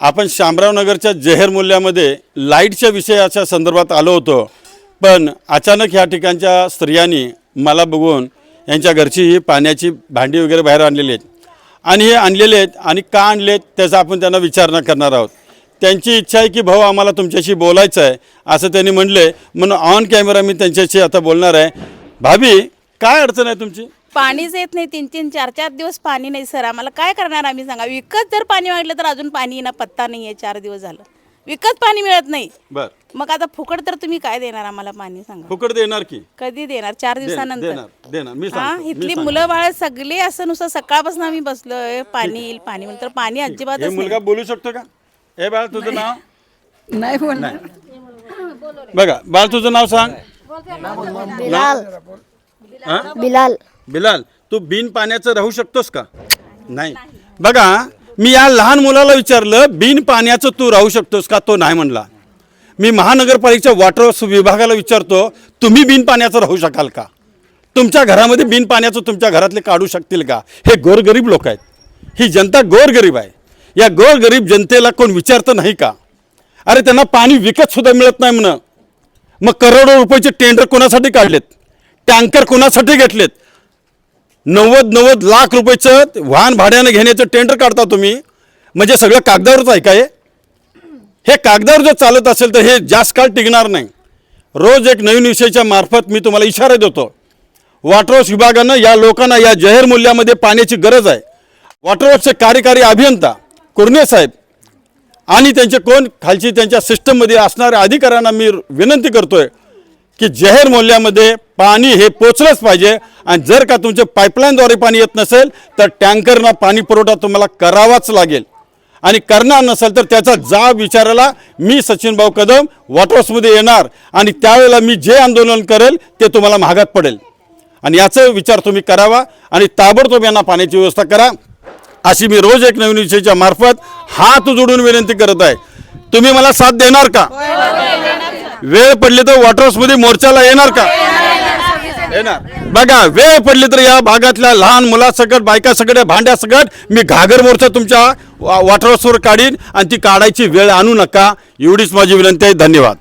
आपण शामरावनगरच्या जहेर मूल्यामध्ये लाईटच्या विषयाच्या संदर्भात आलो होतो. पण अचानक ह्या ठिकाणच्या स्त्रियांनी मला बघून यांच्या घरची ही पाण्याची भांडी वगैरे बाहेर आणलेली आहेत. आणि हे आणलेले आहेत आणि का आणले आहेत त्याचा आपण त्यांना विचारणा करणार आहोत. त्यांची इच्छा आहे की भाऊ आम्हाला तुमच्याशी बोलायचं आहे. असं त्यांनी म्हणले. म्हणून ऑन कॅमेरा मी त्यांच्याशी आता बोलणार आहे. भाभी काय अडचण आहे तुमची? पाणीच येत नाही. तीन तीन चार चार दिवस पाणी नाही सर. आम्हाला काय करणार आम्ही सांगा? विकत जर पाणी मागलं तर अजून पाणी येणं पत्ता नाही आहे चार दिवस झालं. विकत पाणी मिळत नाही. बर. मग आता फुकट तर तुम्ही काय देणार आम्हाला पाणी सांगा? फुकट देणार की? कधी देणार? चार दिवसानंतर. देणार देणार. मी हा सांगतो मी इथली सांगतो. मुलं बाळ सगळे असं नुसतं सकाळपासून आम्ही बसलोय पाणी येईल पाणी येईल. तर पाणी हे अजिबातच नाही. मुलगा बोलू शकतो का? हे बाळ तुझं नाव? नाही बोलणार. बघा बाळ तुझं नाव सांग. बिलाल. हा? बिलाल. बिलाल तू बिन पाण्याचं राहू शकतोस का? नाही. बघा मी या लहान मुलाला विचारलं बिन पाण्याचं तू राहू शकतोस का? तो नाही म्हणला. मी महानगरपालिकेच्या वॉटर विभागाला विचारतो तुम्ही बिन पाण्याचं राहू शकाल का? तुमच्या घरामध्ये बिन पाण्याचं तुमच्या घरातले काढू शकतील का? हे गोरगरीब लोक आहेत. ही जनता गोरगरीब आहे. या गोरगरीब जनतेला कोण विचारतं नाही का? अरे त्यांना पाणी विकत सुद्धा मिळत नाही म्हणं. मग करोडो रुपयाचे टेंडर कोणासाठी काढलेत? टँकर कोणासाठी घेतलेत? नव्वद नव्वद लाख रुपयेचं वाहन भाड्यानं घेण्याचं टेंडर काढता तुम्ही. म्हणजे सगळं कागदावरच आहे काय हे? हे कागदावर जर चालत असेल तर हे जास्त काळ टिकणार नाही. रोज एक नवीन विषयाच्या मार्फत मी तुम्हाला इशारा देतो. वॉटरवर्क्स विभागानं या लोकांना या जाहीर मूल्यामध्ये पाण्याची गरज आहे. वॉटरवर्क्सचे कार्यकारी अभियंता कुर्णे साहेब आणि त्यांचे कोण? खालची त्यांच्या सिस्टममध्ये असणाऱ्या अधिकाऱ्यांना मी विनंती करतोय. की जाहीर मूल्यामध्ये पाणी हे पोचलंच पाहिजे. आणि जर का तुमच्या पाईपलाईनद्वारे पाणी येत नसेल तर टँकरनं पाणी पुरवठा तुम्हाला करावाच लागेल. आणि करणार नसेल तर त्याचा जाब विचारायला मी सचिन भाऊ कदम वॉटर्समध्ये येणार. आणि त्यावेळेला मी जे आंदोलन करेल ते तुम्हाला महागात पडेल. आणि याचा विचार तुम्ही करावा आणि ताबडतोब यांना पाण्याची व्यवस्था करा. अशी मी रोज एक नवीन विषयाच्या मार्फत हात जोडून विनंती करत आहे. तुम्ही मला साथ देणार का? वेळ पडली तर वॉटर्समध्ये मोर्चाला येणार का? येणार. बघा वेळ पडली तर या भागातल्या लहान मुलासकट बायकासकट भांड्यासकट मी घागर मोर्चा तुमच्या वॉटरहाऊसवर काढीन आणि ती काढायची वेळ आणू नका. एवढीच माझी विनंती आहे. धन्यवाद.